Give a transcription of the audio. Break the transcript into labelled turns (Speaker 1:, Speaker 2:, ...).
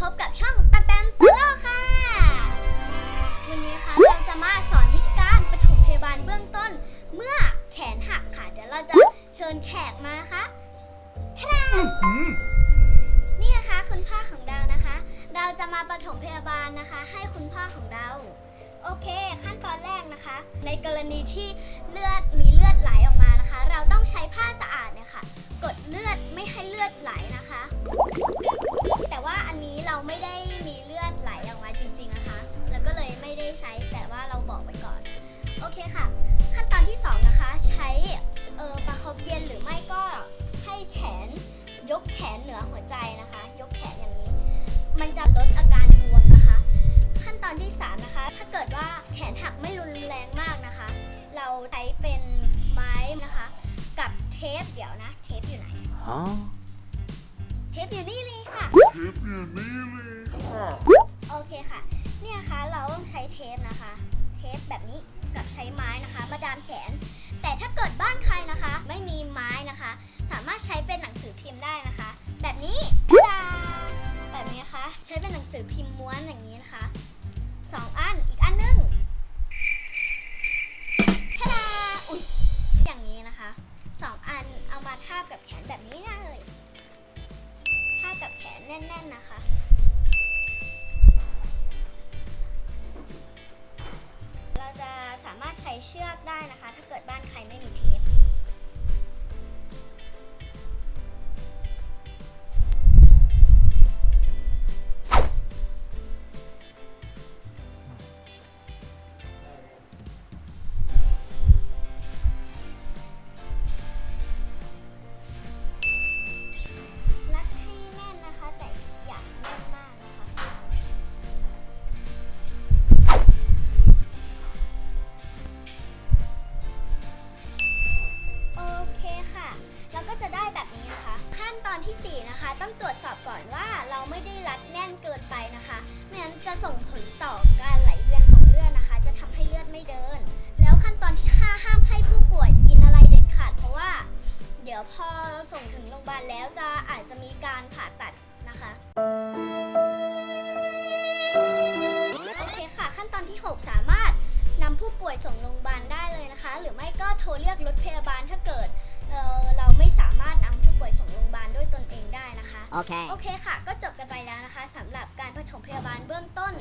Speaker 1: พบกับช่องแปมแปมโซโล่ค่ะ วันนี้นะคะเราจะมาสอนวิธีการปฐมพยาบาลเบื้องต้น เมื่อแขนหักค่ะ เดี๋ยวเราจะเชิญแขกมานะคะทะดานี่นะคะคุณพ่อของเรานะคะ เราจะมาปฐมพยาบาลนะคะ ให้คุณพ่อของเราโอเค ขั้นตอนแรกนะคะ ในกรณีที่เลือดมีเลือดไหลออกมานะคะ เราต้องใช้ผ้าสะอาดเนี่ยค่ะ กดเลือดไม่ให้เลือดไหลนะคะ ไม่ได้มีเลือดไหลออกมาจริง ๆนะคะ แล้วก็เลยไม่ได้ใช้แต่ว่าเราบอกไปก่อน โอเคค่ะ ขั้นตอนที่สองนะคะ ใช้เออประคบเย็นหรือไม่ก็ให้แขนยกแขนเหนือหัวใจนะคะ ยกแขนอย่างนี้ มันจะลดอาการบวมนะคะ ขั้นตอนที่สามนะคะ ถ้าเกิดว่าแขนหักไม่รุนแรงมากนะคะ เราใช้เป็นไม้นะคะ กับเทปเดี๋ยวนะ เทปอยู่ไหน
Speaker 2: Huh?
Speaker 1: เทปอยู่นี่เลยค่ะ
Speaker 3: Hip you kneeling.
Speaker 1: โอเคค่ะ เนี่ยนะคะเราต้องใช้เทปนะคะ เทปแบบนี้กับใช้ไม้นะคะ มาดามแขน แต่ถ้าเกิดบ้านใครนะคะ ไม่มีไม้นะคะ สามารถใช้เป็นหนังสือพิมพ์ได้นะคะ แบบนี้ตาแบบนี้นะคะ ใช้เป็นหนังสือพิมพ์ม้วนอย่างนี้นะคะสองอันอีกอันหนึงทดาอุ้ยอย่างนี้นะคะสองอันเอามาทาบกับแขนแบบนี้ได้เลย กับแขนแน่นๆนะคะ เราจะสามารถใช้เชือกได้นะคะ ถ้าเกิดบ้านใครไม่มี ที่ 4 นะคะ ต้องตรวจสอบก่อนว่าเราไม่ได้รัดแน่นเกินไปนะคะไม่งั้นจะส่งผลต่อการไหลเวียนของเลือดนะคะ จะทำให้เลือดไม่เดิน แล้วขั้นตอนที่ 5 ห้ามให้ผู้ป่วยกินอะไรเด็ดขาด เพราะว่า เดี๋ยวพอเราส่งถึงโรงพยาบาลแล้วจะอาจจะมีการผ่าตัดนะคะโอเคค่ะ ขั้นตอนที่ 6 สามารถนำผู้ป่วยส่งโรงพยาบาลได้เลยนะคะ หรือไม่ก็โทรเรียกรถพยาบาลถ้าเกิดเเราไม่สามารถนำผู้ป่วยส่ง โอเค โอเคค่ะ ก็จบกันไปแล้วนะคะสำหรับการปฐมพยาบาลเบื้องต้น